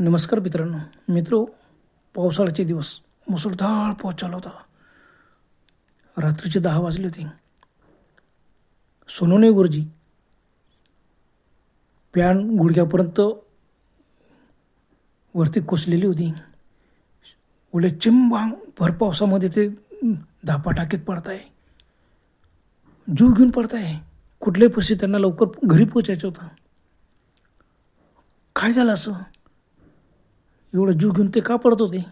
नमस्कार मित्रांनो. मित्र पावसाळ्याचे दिवस मुसळधार पाऊस चालू होता. रात्रीचे दहा वाजले होते. सोनोने गुरुजी पॅन गुडघ्यापर्यंत वरती कोसलेली होती. उलट चिंबांग भर पावसामध्ये ते धापा टाकीत पडताय. जीव घेऊन पडताय. कुठल्याही परिस्थितीत त्यांना लवकर घरी पोचायचं होतं. काय झालं असं? एवढं जीव घेऊन ते का पडत होते.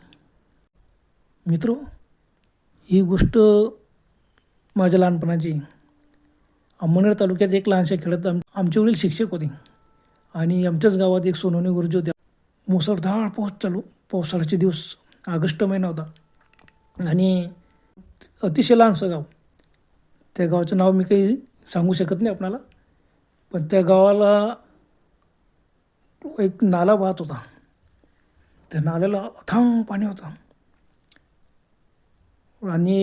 मित्र ही गोष्ट माझ्या लहानपणाची. अंमनेर तालुक्यात एक लहानशा खेळत आम आमचे वडील शिक्षक होते. आणि आमच्याच गावात एक सोनवणे गुरुजी होत्या मुसळधार पाऊस चालू पावसाळ्याचे दिवस ऑगस्ट महिना होता. आणि अतिशय लहानसं गाव. त्या गावाचं नाव मी काही सांगू शकत नाही आपणाला. पण त्या गावाला एक नाला वाहत होता. त्यांना आलेलं अथांग पाणी होतं. आणि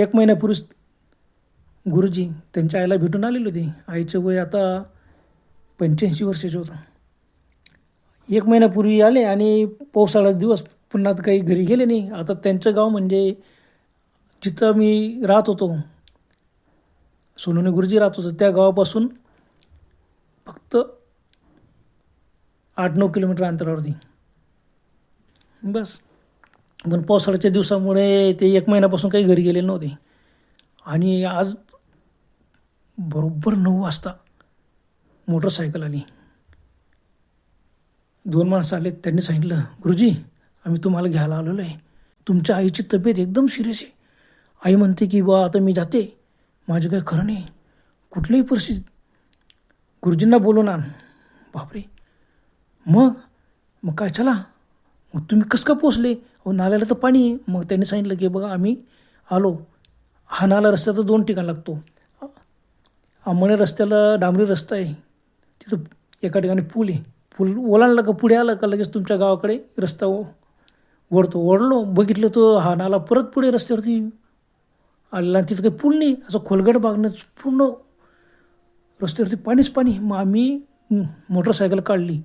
एक महिन्यापूर्वीच गुरुजी त्यांच्या आईला भेटून आलेले होते. आईचं वय आता पंच्याऐंशी वर्षाचं होतं. एक महिन्यापूर्वी आले आणि पावसाळ्यात दिवस पुन्हा काही घरी गेले नाही. आता त्यांचं गाव म्हणजे जिथं मी राहत होतो सोनोनी गुरुजी राहत होतं त्या गावापासून फक्त आठ नऊ किलोमीटर अंतरावरती. बस. पण पावसाळ्याच्या दिवसामुळे ते एक महिन्यापासून काही घरी गेले नव्हते. आणि आज बरोबर नऊ वाजता मोटरसायकल आली. दोन माणसं आले त्यांनी सांगितलं गुरुजी आम्ही तुम्हाला घ्यायला आलेलो आहे. तुमच्या आईची तब्येत एकदम सिरियस आहे. आई म्हणते की बा आता मी जाते. माझं काही खरं नाही. कुठल्याही परिस्थितीत गुरुजींना बोलून आण. बापरे. मग? मग काय चला. मग तुम्ही कसं का पोचले अहो नाल्याला तर पाणी आहे. मग त्यांनी सांगितलं की बघा आम्ही आलो. हा नाला रस्त्याचा दोन ठिकाण लागतो. आंबणे रस्त्याला डांबरी रस्ता आहे. तिथं एका ठिकाणी पूल आहे. पूल ओलांडला का पुढे आलं का लगेच तुमच्या गावाकडे रस्ता ओ- वळतो. ओढलो बघितलं तो हा नाला परत पुढे रस्त्यावरती आलेला आणि तिथं काही पूल नाही. असं खोलगड बागणं पूर्ण रस्त्यावरती पाणीच पाणी मग आम्ही मोटरसायकल काढली.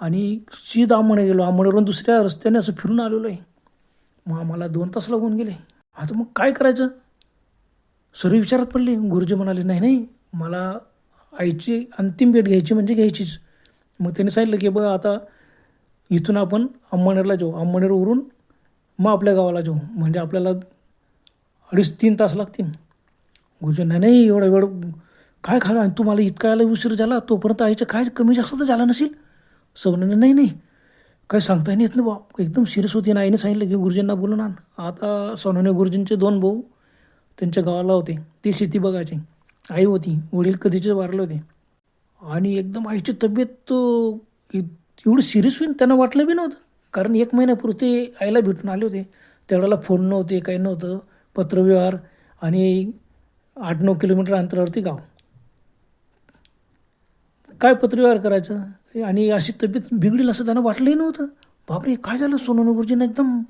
आणि सीधा आंबणे गेलो. आंबणेवरून दुसऱ्या रस्त्याने असं फिरून आलेलो आहे मग आम्हाला दोन तास लागून गेले. आता मग काय करायचं? सर्व विचारात पडले. गुरुजी म्हणाले नाही नाही मला आईची अंतिम भेट घ्यायची म्हणजे घ्यायचीच. मग त्यांनी सांगितलं की बघा आता इथून आपण अंमनेरला जाऊ. अंमनेरवरून मग आपल्या गावाला जाऊ. म्हणजे आपल्याला अडीच तीन तास लागतील. गुरुजी नाही नाही एवढा वेळ काय खाला आणि तुम्हाला इतका यायला उशीर झाला. तोपर्यंत आईचं काय कमी जास्त तर झालं नसेल? सवनाने नाही नाही. काय सांगता येत ना बा एकदम सिरियस होती ना आईने सांगितलं की गुरुजींना बोलून आण आता सोनवणे गुरुजींचे दोन भाऊ त्यांच्या गावाला होते. ती शेती बघायचे. आई होती. वडील कधीचे वारले होते. आणि एकदम आईची तब्येत एवढी सिरियस होईल त्यांना वाटलं बी नव्हतं. कारण एक महिन्यापूर्वी ते आईला भेटून आले होते. त्यावेळेला फोन नव्हते काही नव्हतं. पत्रव्यवहार आणि आठ नऊ किलोमीटर अंतरावरती गाव. काय पत्रव्यवहार करायचं? आणि अशी तब्येत बिघडील असं त्यांना वाटलंही नव्हतं. बापरे काय झालं? सोनू गुरुजींना एकदम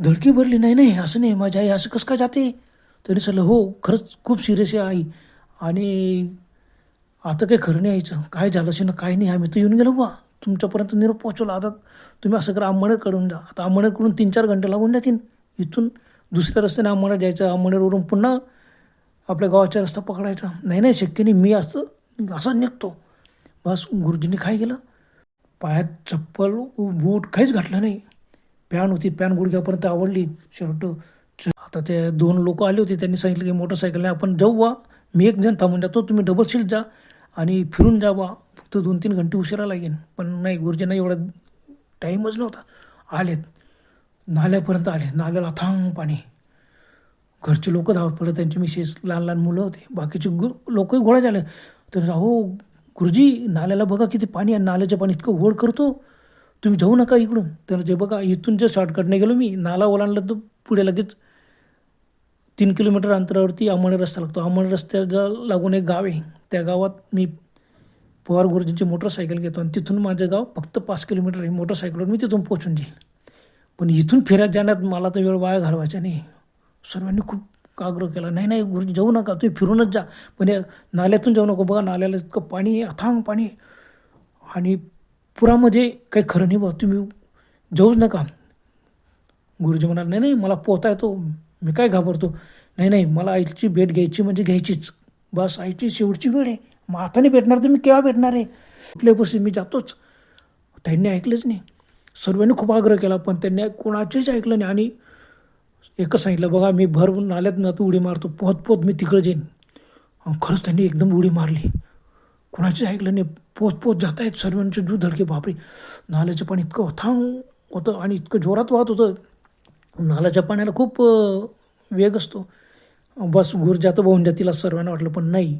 धडकी भरली. नाही नाही असं नाही माझी आई असं कसं काय जाते? तरी सगळं हो खरंच खूप सिरियस आहे आई. आणि आता काही खरं नाही यायचं. काय झालं असेल ना काय नाही आम्ही तर येऊन गेलो बा तुमच्यापर्यंत निरोप पोहोचवला. आता तुम्ही असं करा आंबणेरकडून जा आता आंबणेरकडून तीन चार घंटे लागून जातील. इथून दुसऱ्या रस्त्याने आंबणेर जायचं आंबणेरवरून पुन्हा आपल्या गावाचा रस्ता पकडायचा. नाही नाही शक्य नाही. मी असं असं निघतो. बस गुरुजींनी काय केलं? पायात चप्पल बूट काहीच घातलं नाही. पॅन होती पॅन गुडघ्यापर्यंत आवडली शर्ट आता ते दोन लोक आले होते त्यांनी सांगितलं की मोटरसायकलने आपण जाऊ बा मी एक जण थांबून जातो तुम्ही डबल सीट जा आणि फिरून जा बा फक्त दोन तीन घंटे उशिरा लागेल पण नाही गुरुजींना एवढा टाईमच नव्हता. आलेत. नाल्यापर्यंत आले नाल्याला थांब पाणी. घरचे लोक धावत पडले त्यांची मिसेस लहान लहान मुलं होते. बाकीचे गु लोकही गोळा झाले. तर अहो गुरुजी नाल्याला बघा किती पाणी आहे. नाल्याचं पाणी इतकं ओढ करतो. तुम्ही जाऊ नका इकडून. तर जे बघा इथून जे शॉर्टकटने गेलो मी नाला ओलांडलं तर पुढे लगेच तीन किलोमीटर अंतरावरती आंबणे रस्ता लागतो. आंबणे रस्त्याला लागून एक गाव आहे. त्या गावात मी पवार गुरुजींची मोटरसायकल घेतो आणि तिथून माझं गाव फक्त पाच किलोमीटर आहे. मोटरसायकलवर मी तिथून पोचून जाईल. पण इथून फिरत जाण्यात मला तर वेळ वाया घालवायचा नाही. सर्वांनी खूप आग्रह केला नाही नाही गुरुजी जाऊ नका तुम्ही फिरूनच जा. पण या नाल्यातून जाऊ नको बघा नाल्याला इतकं पाणी अथांग पाणी आणि पुरामध्ये काही खरं नाही बघा तुम्ही जाऊच नका. गुरुजी म्हणाले नाही नाही मला पोहता येतो मी काय घाबरतो? नाही नाही मला आईची भेट घ्यायची म्हणजे घ्यायचीच. बस आईची शेवटची वेळ आहे. मग हाताने भेटणार तर मी केव्हा भेटणार आहे? कुठल्यापासून मी जातोच. त्यांनी ऐकलंच नाही. सर्वांनी खूप आग्रह केला पण त्यांनी कोणाचेच ऐकलं नाही. आणि एकच सांगितलं बघा मी भर नाल्यात ना तू उडी मारतो. पोहत पोहत मी तिकडे जाईन. खरंच त्यांनी एकदम उडी मारली. कोणाचेच ऐकलं नाही. पोहत पोहत जात आहेत सर्वांचे जू धडके. बापरे! नाल्याचं पाणी इतकं थांब होतं आणि इतकं जोरात वाहत होतं. नाल्याच्या पाण्याला खूप वेग असतो. बस घूर जातं वाहून द्या तिला सर्वांना वाटलं पण नाही.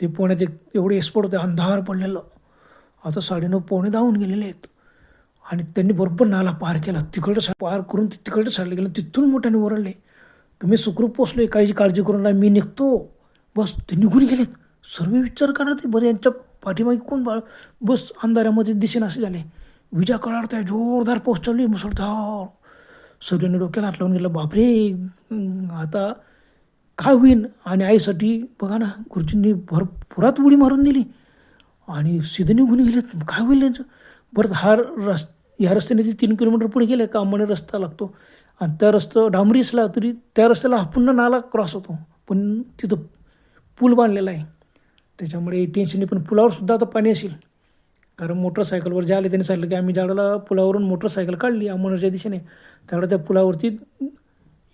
ते पोहण्यात एक एवढे एक्सपर्ट होते अंधार पडलेलं. आता साडेनऊ पोणे धावून गेलेले आहेत. आणि त्यांनी बरोबर नाला पार केला. तिकडं सा पार करून ते तिकडं साडले गेलं. तिथून मोठ्याने ओरडले. की मी सुखरूप पोचलो आहे काळजी करून नाही मी निघतो. बस ते निघून गेलेत. सर्व विचार करा ते. बरं यांच्या पाठीमागे कोण बाळ बस अंधारामध्ये दिसेन असे झाले. विजा कळाडताय जोरदार पाऊस चालू आहे मुसळधार. सर्वांनी डोक्याला हात लावून गेलं. बापरे आता काय होईन? आणि आईसाठी बघा ना गुरुजींनी भरपुरात उडी मारून दिली. आणि सिधे निघून गेलेत. काय होईल यांचं? बरं हा रस ह्या रस्त्याने ते तीन किलोमीटर पुढे गेले कामाने रस्ता लागतो. आणि त्या रस्ता डांबरी असला तरी त्या रस्त्याला हा पुन्हा नाला क्रॉस होतो. पण तिथं पूल बांधलेला आहे. त्याच्यामुळे टेन्शन पण पुलावर सुद्धा आता पाणी असेल. कारण मोटरसायकलवर जे आले त्यांनी सांगितलं की आम्ही ज्यावेळेला पुलावरून मोटरसायकल काढली अमोनरच्या दिशेने. त्यावेळेला त्या पुलावरती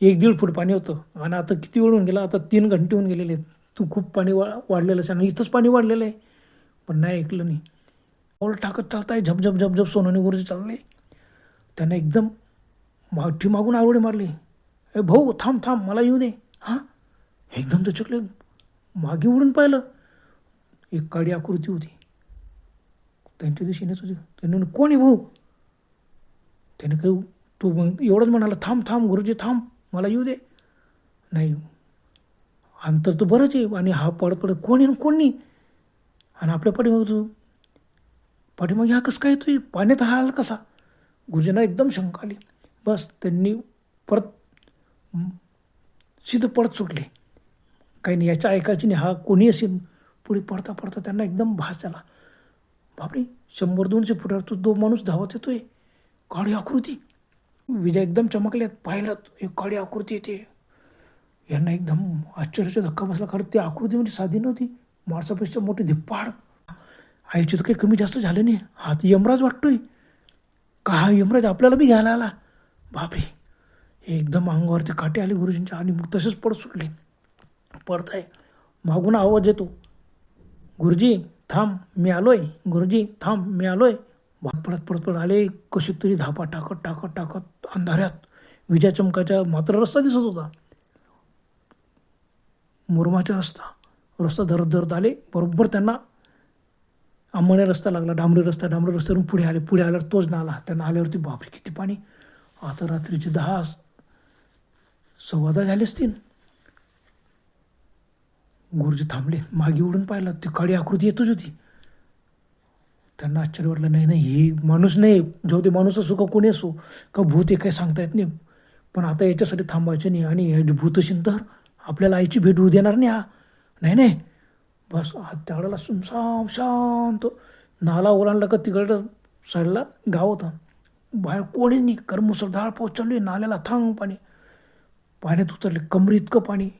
एक दीड फूट पाणी होतं. आणि आता किती वेळ होऊन गेला आता तीन घंटे होऊन गेलेले आहेत. तू खूप पाणी वा वाढलेलं आहे. आणि इथंच पाणी वाढलेलं आहे. पण नाही ऐकलं नाही पाऊल टाकत चालताय झपझप झपझप सोनवणे गुरुजी चालले. त्यांना एकदम माठी मागून आरोडी मारली. ए भाऊ थांब थांब मला येऊ दे. हां? एकदम दचकले. मागे उडून पाहिलं. एक काडी आकृती होती. त्यांच्या दिशेनेच होती. त्यांनी कोणी कोण आहे भाऊ? त्याने काही तू मग एवढंच म्हणाला थांब थांब गुरुजी थांब मला येऊ दे. नाही. अंतर तर बरंच आहे आणि हा पडत पडत कोण आहे आणि कोण नाही? आणि आपल्या पाठीमागं तू पाठीमागे हा कसं काय येतोय पाण्यात हा आला कसा? गुरुजींना एकदम शंका आली. बस त्यांनी परत सिद्ध पडत सुटले. काही नाही याच्या ऐकायची नाही. हा कोणी असेल पुढे पडता पडता त्यांना एकदम भास झाला. बापरे शंभर दोनशे फुटावर तो दो माणूस धावत येतोय. काळी आकृती. विजय एकदम चमकल्यात. पाहिलं एक काळी आकृती येते. यांना एकदम आश्चर्याचा धक्का बसला. कारण ती आकृती म्हणजे साधी नव्हती. माणसापेक्षा मोठी धिप्पाड. आईची तर काही कमी जास्त झालं नाही. हा तर यमराज वाटतोय. का हा यमराज आपल्याला बी घ्यायला आला? बापरे. एकदम अंगावरती काटे आले गुरुजींच्या आणि मग तसेच पडत सुटले. पडताय मागून आवाज येतो. गुरुजी थांब मी आलोय. गुरुजी थांब मी आलोय. भात पडत पडत पडत आले. कशी तरी धापा टाकत टाकत टाकत अंधाऱ्यात विजा चमकाच्या मात्र रस्ता दिसत होता. मुरमाचा रस्ता. रस्ता धरत धरत आले. बरोबर त्यांना आंबाने रस्ता लागला डांबरी रस्ता डांबरी रस्त्यावरून पुढे आले. पुढे आल्यावर तोच नाला. त्यांना आल्यावरती बापरे किती पाणी. आता रात्रीचे दहा सव्वा दहा झाले असतील. गुरुजी थांबले. मागे उडून पाहिलं. ती काळी आकृती येतच होती. त्यांना आश्चर्य वाटलं नाही नाही ही माणूस नाही. जेव्हा ते माणूस असो का कोणी असो का भूत हे काही सांगता येत नाही. पण आता याच्यासाठी थांबायचं नाही. आणि हे भूत तर आपल्याला आईची भेट होऊ देणार नाही हा. नाही नाही. बस आ- सुमसाम शांत. नाला ओलांडला का तिकडं साईडला गाव होतं. बाहेर कोणी नाही. कारण मुसळधार पाऊस चालू आहे. नाल्याला थांग पाणी. पाण्यात उतरले. कमरी इतकं पाणी.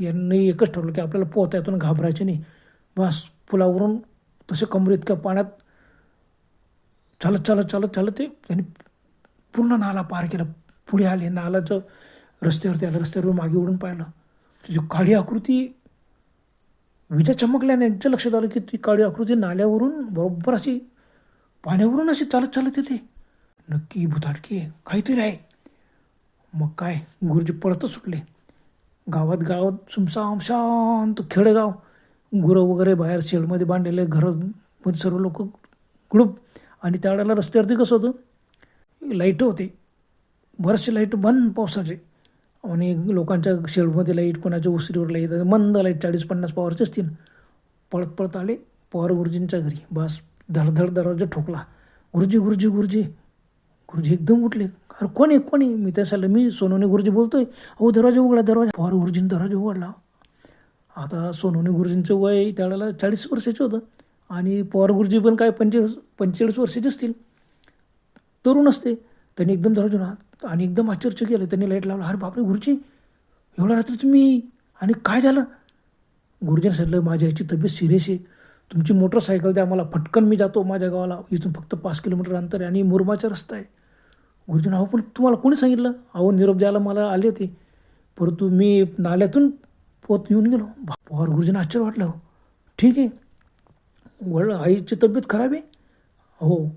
यांनी एकच ठरवलं की आपल्याला पोहता येतो घाबरायचं नाही. बस पुलावरून तसे कमरी इतक्या पाण्यात चालत चालत चालत चालत ते त्यांनी पूर्ण नाला पार केला. पुढे आले. नालाचं रस्त्यावरती आलं. रस्त्यावर मागे उडून पाहिलं. त्याची काळी आकृती विजा चमकल्याने यांच्या लक्षात आलं की ती काळी आकृती नाल्यावरून बरोबर अशी पाण्यावरून अशी चालत चालत येते. नक्की भुताटकी आहे. काहीतरी आहे. मग काय? गुरुजी पळतच सुटले. गावात गावात सुमसाम शांत खेडेगाव. गुरं वगैरे बाहेर शेडमध्ये बांधलेले घरमध्ये सर्व लोक ग्रुप आणि त्यावेळेला रस्त्यावरती कसं होतं? लाइट होते. बरेचसे लाइट बंद पावसाचे. आणि लोकांच्या शेडमध्ये लाइट कोणाच्या उसरीवर लाइट मंद लाइट चाळीस पन्नास पॉवरचे असतील. पळत पळत आले पवार गुरुजींच्या घरी. बस धडधड दरवाजा ठोकला. गुरुजी गुरुजी गुरुजी. गुरुजी एकदम उठले. अरे कोण आहे कोण आहे? मी त्यासाठी मी सोनवणे गुरुजी बोलतोय. अहो दरवाजा उघडा दरवाजा. पवार गुरुजीने दरवाजा उघडला. आता सोनवणे गुरुजींचं वय त्यावेळेला चाळीस वर्षाचं होतं. आणि पवार गुरुजी पण काय पंचेचाळीस पंचेचाळीस वर्षाचे असतील. तरुण असते. त्यांनी एकदम धरायचो ना आणि एकदम आश्चर्य केलं. त्यांनी लाइट लावला. अरे बापरे गुरुजी एवढ्या रात्री तुम्ही आणि काय झालं? गुरुजीने सांगितलं माझ्या याची तब्येत सिरियस आहे. तुमची मोटरसायकल द्या मला फटकन मी जातो माझ्या गावाला. इथून फक्त पाच किलोमीटर अंतर आहे आणि मुरबाचा रस्ता आहे. गुरुजीने अहो पण तुम्हाला कोणी सांगितलं? अहो निरोप द्यायला मला आले होते. परंतु मी नाल्यातून पोत येऊन गेलो. पवार गुरुजींना आश्चर्य वाटलं. ठीक आहे. वड आईची तब्येत खराब आहे? हो.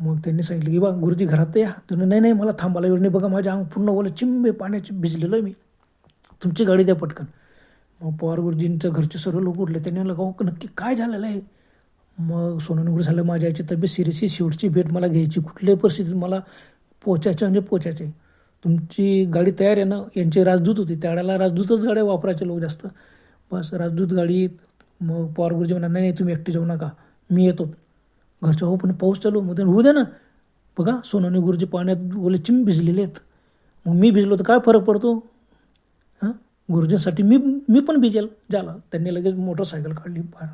मग त्यांनी सांगितलं की बा गुरुजी घरात या. तुम्ही नाही नाही मला थांबायला वेळ नाही. बघा माझ्या अंग पूर्ण ओलं चिंबे पाण्याचे भिजलेलं आहे मी. तुमची गाडी द्या पटकन. मग पवार गुरुजींच्या घरचे सर्व लोक उठले त्यांनी म्हणलं गाव नक्की काय झालेलं आहे? मग सोनवणे गुरु झालं माझ्या याची तब्येत सिरियसली शेवटची भेट मला घ्यायची. कुठल्याही परिस्थितीत मला पोचायचं म्हणजे पोचायचे तुमची गाडी तयार आहे ना? यांचे राजदूत होते. त्यावेळेला राजदूतच गाड्या वापरायचे लोक जास्त. बस राजदूत गाडी मग पवार गुरुजी म्हणा नाही नाही तुम्ही एकटे जाऊ नका. मी येतो. घरच्या हो पण पाऊस चालू मग होऊ दे ना. बघा सोनवणे गुरुजी पाण्यात ओले चिम भिजलेले आहेत. मग मी भिजलो तर काय फरक पडतो? हां? गुरुजींसाठी मी मी पण भिजेल. झाला. त्यांनी लगेच मोटरसायकल काढली. बाहेर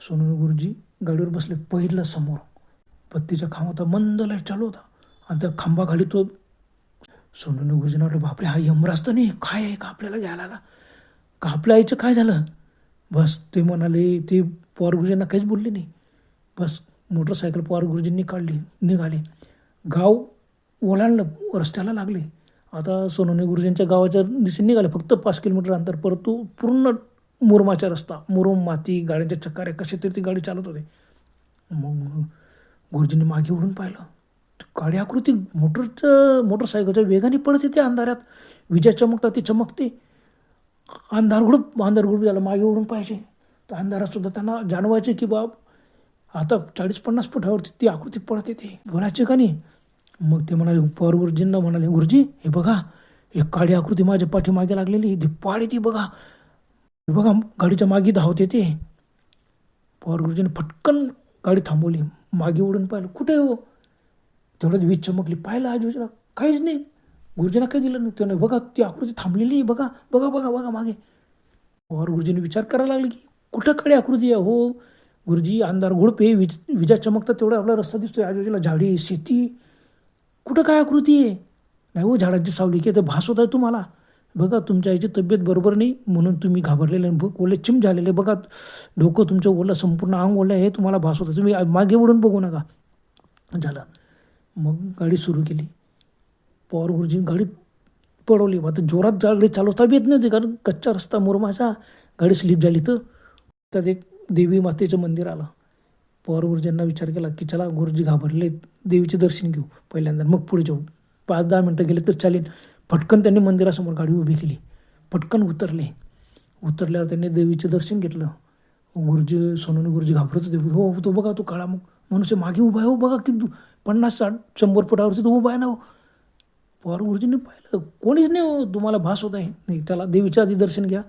सोनवणे गुरुजी गाडीवर बसले. पहिला समोर. बत्तीच्या खांबाचा मंद लाइट चालू होता. आणि त्या खांबाखाली तो सोनवणे गुरुजींना वाटलं बापरे हा यमराज तर नाही. काय आहे? का आपल्याला घ्यायला आला. का आपल्या आईचं काय झालं? बस ते म्हणाले ते पवार गुरुजींना काहीच बोलले नाही. बस मोटरसायकल पवार गुरुजींनी काढली निघाले. गाव ओलांडलं रस्त्याला लागले. आता सोनोने गुरुजींच्या गावाच्या दिशेने निघाले फक्त पाच किलोमीटर अंतर. परंतु पूर्ण मुरमाचा रस्ता मुरुम माती गाड्यांच्या चक्कारे कसे तरी ती गाडी चालत होते. मग गुरुजींनी मागे उडून पाहिलं. काळी गाडी आकृती मोटरच्या मोटरसायकलच्या वेगाने पडते येते अंधारात. विजा चमकतात ती चमकते. अंधारगुडूप अंधारगुडूप अंधार झालं मागे उडून पाहिजे. तर अंधारात सुद्धा त्यांना जाणवायचे की बाब आता चाळीस पन्नास फुटावरती ती आकृती पळत येते. बोलायचे का नाही? मग ते म्हणाले पवार गुरुजींना म्हणाले गुरुजी हे बघा एक काळी आकृती माझ्या पाठीमागे लागलेली धिप्पाडी ती बघा. बघा गाडीच्या मागे धावते ते पवार गुरुजीने फटकन गाडी थांबवली. मागे उडून पाहिलं कुठे हो? तेवढ्यात वीज चमकली. पाहिलं आजूबाजूला काहीच नाही. गुरुजींना काही दिलं नाही. त्याने बघा ती आकृती थांबलेली आहे बघा बघा बघा बघा मागे. पवार गुरुजीने विचार करायला लागले की कुठं काळी आकृती आहे हो? गुरुजी अंधार घुडपे विज विजा चमकतात तेवढा आपला रस्ता दिसतोय. आजूबाजूला झाडी शेती. कुठं काय आकृती आहे? नाही हो झाडांची सावली की ते भास होत आहे तुम्हाला. बघा तुमच्या आईची तब्येत बरोबर नाही म्हणून तुम्ही घाबरलेले ओले चिम झालेले. बघा डोकं तुमचं ओलं संपूर्ण अंग ओलं हे तुम्हाला भास होतं तुम्ही मागे वळून बघू नका. झालं. मग गाडी सुरू केली. पॉवर गुरुजी गाडी पळवली. आता जोरात गाडी चालवता येत नव्हती कारण कच्चा रस्ता मुरमाचा. गाडी स्लिप झाली तर. त्यात एक देवी मातेचं मंदिर आलं. पवार गुरुजींना विचार केला की चला गुरुजी घाबरले देवीचे दर्शन घेऊ पहिल्यांदा मग पुढे जाऊ. पाच दहा मिनटं गेले तर चालेल. पटकन त्यांनी मंदिरासमोर गाडी उभी केली. पटकन उतरले. उतरल्यावर त्यांनी देवीचे दर्शन घेतलं. गुरुजी सोनूने गुरुजी घाबरत होते. हो, हो तो बघा तो काळा मग मनुष्य मागे उभा आहे. हो बघा की पन्नास साठ शंभर फुटावरती तो उभा आहे ना हो. पवार गुरुजींनी पाहिलं. कोणीच नाही हो तुम्हाला भास होत आहे. नाही त्याला देवीच्या आधी दर्शन घ्या.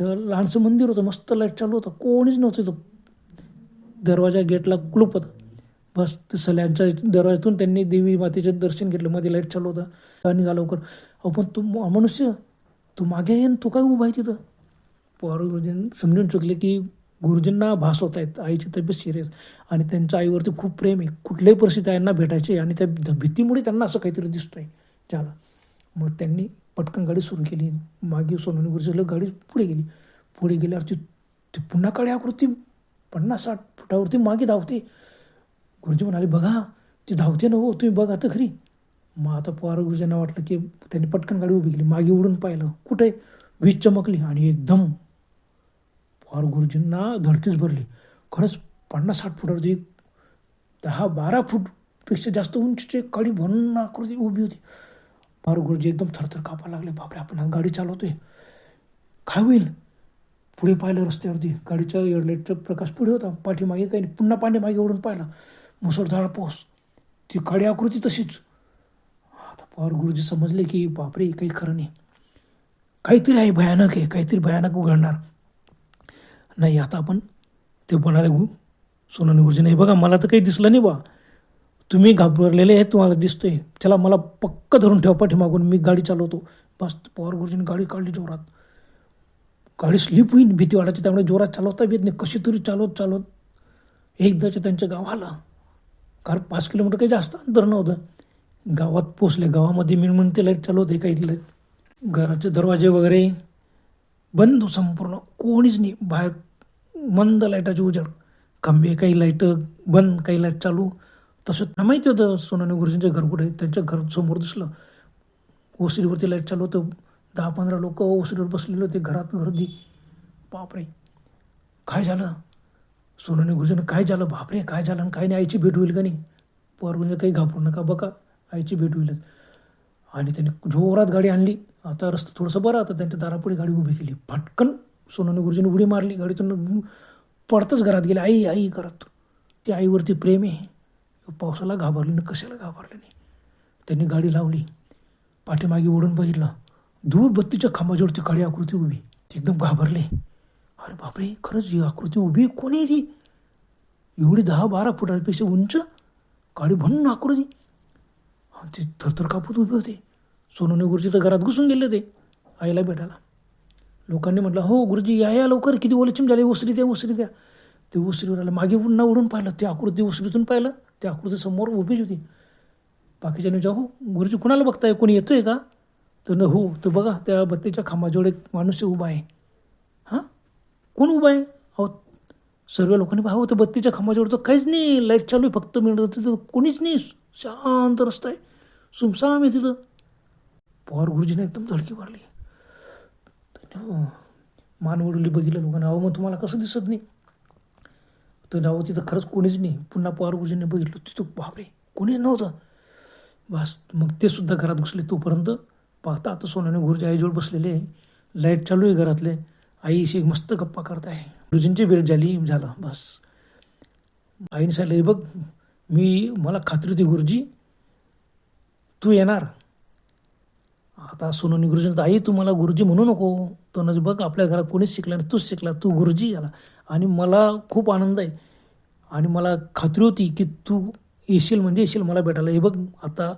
तर लहानसं मंदिर होतं मस्त लाइट चालू होतं. कोणीच नव्हतं तिथं दरवाजा गेटला कुलूप होतं. बस ते सल्यांच्या दरवाजातून त्यांनी देवी मातेचे दर्शन घेतलं. मध्ये लाइट चालू होता. निघाला लवकर. अहो पण तू मनुष्य तू मागे आहे तू काय उभा आहे तिथं? पवार गुरुजींनी समजून चुकले की गुरुजींना भास होत आहेत. आईची तब्येत सिरियस आणि त्यांच्या आईवरती खूप प्रेम आहे. कुठल्याही परिस्थिती आईंना भेटायची. आणि त्या ध- भीतीमुळे त्यांना असं काहीतरी दिसतं आहे ज्याला. मग त्यांनी पटकन गाडी सुरू केली. मागे सोनवणी गुरुजीला गाडी पुढे गेली. पुढे गेल्यावर ती ती पुन्हा काळी आकृती पन्नास साठ फुटावरती मागे धावते. गुरुजी म्हणाले बघा ती धावते ना हो तुम्ही बघा तर खरी. मग आता पवार गुरुजींना वाटलं की त्यांनी पटकन गाडी उभी केली. मागे उडून पाहिलं. कुठे? वीज चमकली आणि एकदम पवार गुरुजींना धडकीच भरली. खरंच पन्नास साठ फुटावरती दहा बारा फूटपेक्षा जास्त उंचीचे काळी भरून आकृती उभी होती. पवार गुरुजी एकदम थरथर कापा लागले बापरे आपण हा गाडी चालवतोय काय होईल पुढे पाहिलं रस्त्यावरती गाडीच्या एअरलाईटचा प्रकाश पुढे होता पाठीमागे काही नाही पुन्हा पाठीमागे ओढून पाहिला मुसळधार पोस ती काळी आकृती तशीच आता पवार गुरुजी समजले की बापरे काही खरं नाही काहीतरी आहे भयानक आहे काहीतरी भयानक उघडणार नाही आता आपण ते म्हणाले गु सोनाने गुरुजी नाही बघा मला तर काही दिसलं नाही बा तुम्ही घाबरलेले आहेत तुम्हाला दिसतंय. चला मला पक्क धरून ठेवा पाठीमागून. मी गाडी चालवतो. बस पवार गुरुजीने गाडी काढली जोरात. गाडी स्लिप होईन भीती वाटायची. त्यामुळे जोरात चालवता येत नाही. कशी तरी चालवत चालवत एकदाच्या त्यांच्या गावाला कारण पाच किलोमीटर काही जास्त अंतर नव्हतं. गावात पोचले गावामध्ये मी म्हणते लाइट चालू होते काही लाइट घराचे दरवाजे वगैरे बंद संपूर्ण. कोणीच नाही. बाहेर मंद लाईटाचे उजाड. खंबे काही लाइट बंद काही लाइट चालू. तसं त्यांना माहिती होतं सोनाने गुरुजींचं घर कुठे त्यांच्या घर समोर दिसलं. ओसरीवरती लाइट चालू होतं. दहा पंधरा लोक ओसरीवर बसलेले होते. घरात गर्दी. बापरे. काय झालं? सोनाने गुरुजीनं काय झालं? बापरे काय झालं? आणि काय नाही? आईची भेट होईल का नाही? पोर म्हणजे काही घाबरू नका बघा. आईची भेट होईलच. आणि त्यांनी जोरात गाडी आणली. आता रस्ता थोडंसं बरं आता त्यांच्या दारापुढे गाडी उभी केली. फटकन सोनाने गुरुजीने उडी मारली. गाडीतून पडतच घरात गेले. आई आई करत. ती आईवरती प्रेम आहे. पावसाला घाबरली ना कशाला घाबरले नाही. त्यांनी गाडी लावली. पाठीमागे ओढून बघितलं. दूर बत्तीच्या खांबाजवळ ती काळी आकृती उभी. ते एकदम घाबरले. अरे बापरे खरंच ही आकृती उभी कोणी ती? एवढी दहा बारा फुटापेक्षा उंच काळी भन्न आकृती. हा ते थरथर कापूत उभे होते. सोनूने गुरुजी तर घरात घुसून गेले ते आईला भेटायला. लोकांनी म्हटलं हो गुरुजी या या लवकर. किती ओलचिम झाले उसरी द्या उसरी द्या. ते उसरीवर आलं. मागे पुन्हा उडून पाहिलं. ते आकृती उसरीतून पाहिलं. त्या आकृती समोर उभीच होती. बाकीच्याने विचार हो गुरुजी कुणाला बघताय? कोणी येतोय का? तर न हो तर बघा त्या बत्तीच्या खांबाजवळ एक माणूस उभा आहे. हां? कोण उभा आहे? अहो सर्व लोकांनी पाहावं तर बत्तीच्या खांबाजवळ तर काहीच नाही. लाइट चालू आहे फक्त मिळत तिथं कोणीच नाही. शांत रस्ता आहे. सुमसाम आहे तिथं. पवार गुरुजीने एकदम धडकी मारली. मान वडवली बघितलं लोकांना. अहो मग तुम्हाला कसं दिसत नाही? तर नावं तिथं खरंच कोणीच नाही. पुन्हा पवार गुरुजींनी बघितलं तिथं बापरे कोणीच नव्हतं. बस मग ते सुद्धा घरात घुसले तोपर्यंत. पाहता आता सोनाने गुरुजी आईजवळ बसलेले लाइट चालू आहे घरातले. आईशी मस्त गप्पा करत आहे. गुरुजींची भेट झाली झालं बस. आईने सांगितलं हे बघ मी मला खात्री होती गुरुजी. तू येणार. आता सोनोनी गुरुजी आई तू मला गुरुजी म्हणू नको. तो नज बघ आपल्या घरात कोणीच शिकला नाही तूच शिकला. तू गुरुजी आला. आणि मला खूप आनंद आहे. आणि मला खात्री होती की तू येशील म्हणजे येशील मला भेटायला. हे बघ आता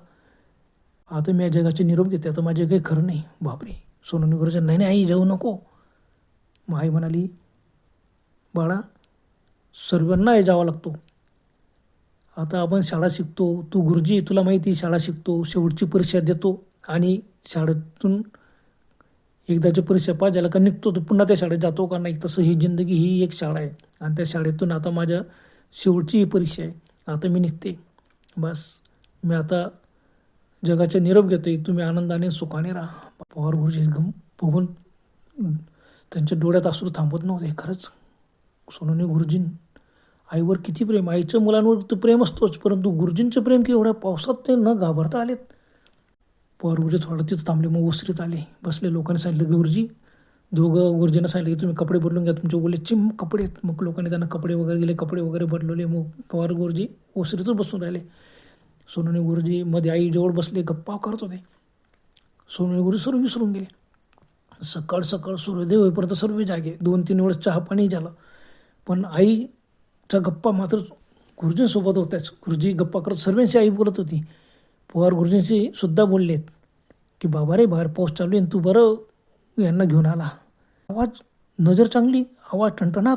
आता मी या जगाचे निरोप घेते आता माझे काही खरं नाही. बापरे. सोनोनी गुरुजी नाही नाही आई जाऊ नको. मग आई म्हणाली बाळा सर्वांना जावा लागतो. आता आपण शाळा शिकतो. तू गुरुजी तुला माहिती शाळा शिकतो. शेवटची परीक्षा देतो. आणि शाळेतून एकदाच्या परीक्षा पास झाला का निघतो तो पुन्हा त्या शाळेत जातो का नाही तसं ही जिंदगी ही एक शाळा आहे. आणि त्या शाळेतून आता माझ्या शेवटची ही परीक्षा आहे. आता मी निघते. बस. मी आता जगाच्या निरोप घेतोय. तुम्ही आनंदाने सुखाने राहा. पवार गुरुजी गम बघून त्यांच्या डोळ्यात अश्रू थांबत नव्हते. खरंच सोनोनी गुरुजी आईवर किती प्रेम आईचं मुलांवर तर प्रेम असतोच. परंतु गुरुजींचं प्रेम केवढ्या पावसात ते न घाबरता आलेत. पवार गुरुजी थोडं तिथं थांबले मग ओसरीत आले. बसले लोकांनी सांगितलं गुरुजी दोघं गुरुजींना सांगितलं की तुम्ही कपडे बदलून घ्या तुमचे ओले चिम कपडे आहेत. मग लोकांनी त्यांना कपडे वगैरे दिले कपडे वगैरे बदलवले. मग पवार गुरुजी ओसरीतच बसून राहिले. सोनोनी गुरुजी मध्ये आईजवळ बसले गप्पा करत होते. सोनोनी गुरुजी सर्व विसरून गेले. सकाळ सकाळ सूर्योदय होईपर्यंत सर्व जागे. दोन तीन वेळेस चहा पाणी झालं. पण आईच्या गप्पा मात्र गुरुजींसोबत होत्याच. गुरुजी गप्पा करत सर्वांशी आई बोलत होती. पवार गुरुजींशी सुद्धा बोललेत. की बाबा रे बाहेर पाऊस चालू आहे तू बरं यांना घेऊन आला. आवाज नजर चांगली आवाज टणटणात.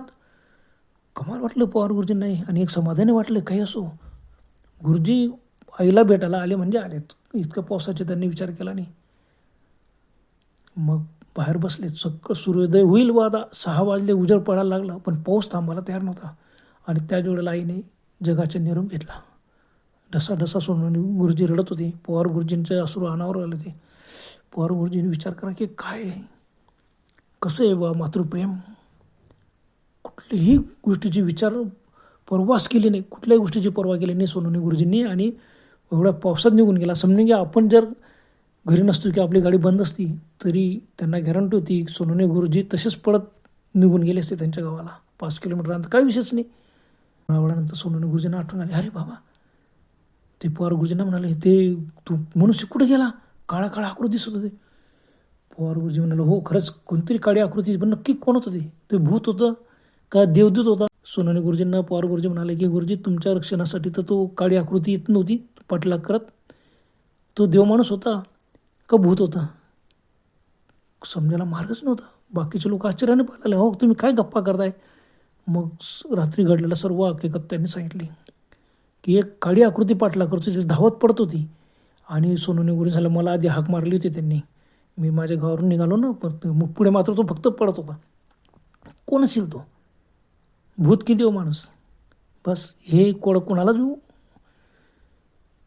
कमाल वाटलं पवार गुरुजींना आणि एक समाधानी वाटलं काही असो. गुरुजी आईला भेटायला आले म्हणजे आलेत. इतकं पावसाचे त्यांनी विचार केला नाही. मग बाहेर बसले चक्क सूर्योदय होईल वादा आता. सहा वाजले उजळ पडायला लागला पण पाऊस थांबायला तयार नव्हता. आणि त्या जोड्याला आईने जगाचा निरोप घेतला. ढसा ढसा सोडून गुरुजी रडत होते. पवार गुरुजींचे अश्रू अनावर आले होते. पवार गुरुजीने विचार करा की काय कसं आहे बा मातृप्रेम? कुठलीही गोष्टीची विचार परवास केली नाही कुठल्याही गोष्टीची पर्वा केली नाही सोनवणे गुरुजींनी आणि एवढ्या पावसात निघून गेला. समजून घ्या आपण जर घरी नसतो की आपली गाडी बंद असती तरी त्यांना गॅरंटी होती सोनवणे गुरुजी तसेच पळत निघून गेले असते त्यांच्या गावाला. पाच किलोमीटर अंतर काही विषयच नाही. रावळानंतर सोनवणे गुरुजींना आठवण आली अरे बाबा ते पवार गुरुजींना म्हणाले ते तू मनुष्य कुठे गेला? काळा काळा आकृती दिसत होते. पवार गुरुजी म्हणाले हो खरंच कोणतरी काळी आकृती पण नक्की कोण होतं ते? ते भूत होतं का देवदूत होता? सोनाने गुरुजींना पवार गुरुजी म्हणाले की गुरुजी तुमच्या रक्षणासाठी तर तो काळी आकृती येत नव्हती पाठलाग करत. तो देवमाणूस होता का भूत होता? समजायला मार्गच नव्हता. बाकीचे लोक आश्चर्याने पाहिलेले हो तुम्ही काय गप्पा करताय? मग रात्री घडलेलं सर्व हकीकत त्यांनी सांगितली की एक काळी आकृती पाठला करतो ती धावत पडत होती. आणि सोनू गुरु झालं मला आधी हाक मारली होती त्यांनी. मी माझ्या गावावरून निघालो ना पण मग पुढे मात्र तो फक्त पडत होता. कोण असेल तो? भूत किती हो माणूस? बस हे कोण कोणालाच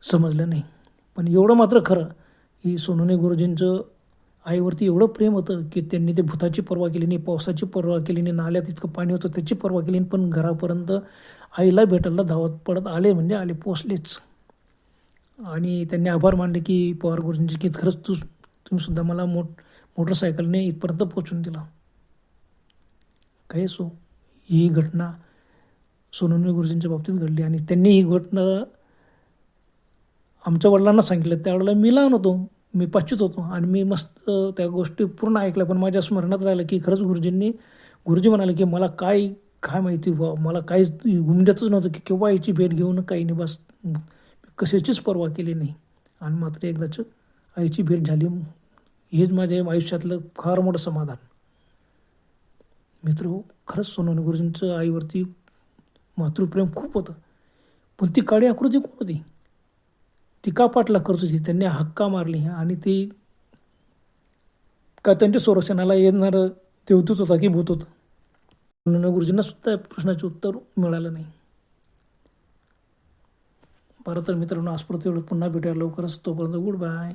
समजलं नाही. पण एवढं मात्र खरं की सोनूने गुरुजींचं आईवरती एवढं प्रेम होतं की त्यांनी ते भूताची पर्वा केली नाही पावसाची पर्वा केली नाही नाल्यात इतकं पाणी होतं त्याची पर्वा केली नाही पण घरापर्यंत आईला भेटायला धावत पडत आले म्हणजे आले पोचलेच. आणि त्यांनी आभार मानले की पवार गुरुजींचे की खरंच तू तुम्हीसुद्धा मला मोट मोटरसायकलने इथपर्यंत पोचून दिला. काय सो ही घटना सोनवणे गुरुजींच्या बाबतीत घडली आणि त्यांनी ही घटना आमच्या वडिलांना सांगितलं. त्यावेळेला मी लहान होतो. मी पाचवीत होतो आणि मी मस्त त्या गोष्टी पूर्ण ऐकल्या. पण माझ्या स्मरणात राहिलं की खरंच गुरुजींनी गुरुजी म्हणाले की मला काय काय माहिती व्हा मला काहीच गुमड्यातच नव्हतं की केव्हा याची भेट घेऊन काही नाही बस कशाचीच पर्वा केली नाही. आणि मात्र एकदाच आईची भेट झाली. हेच माझ्या आयुष्यातलं फार मोठं समाधान. मित्र खरंच सोनवणे गुरुजींचं आईवरती मातृप्रेम खूप होतं. पण ती काळी आकृती कोण होती? ती का पाठला करत होती? त्यांनी हक्का मारली. आणि ती का त्यांच्या संरक्षणाला येणारं देवतूच होता की भूत होतं? सोनवणे गुरुजींना सुद्धा प्रश्नाचे उत्तर मिळालं नाही. बरं तर मित्रांनो आज पुन्हा भेटूया लवकरच. तोपर्यंत गुड बाय.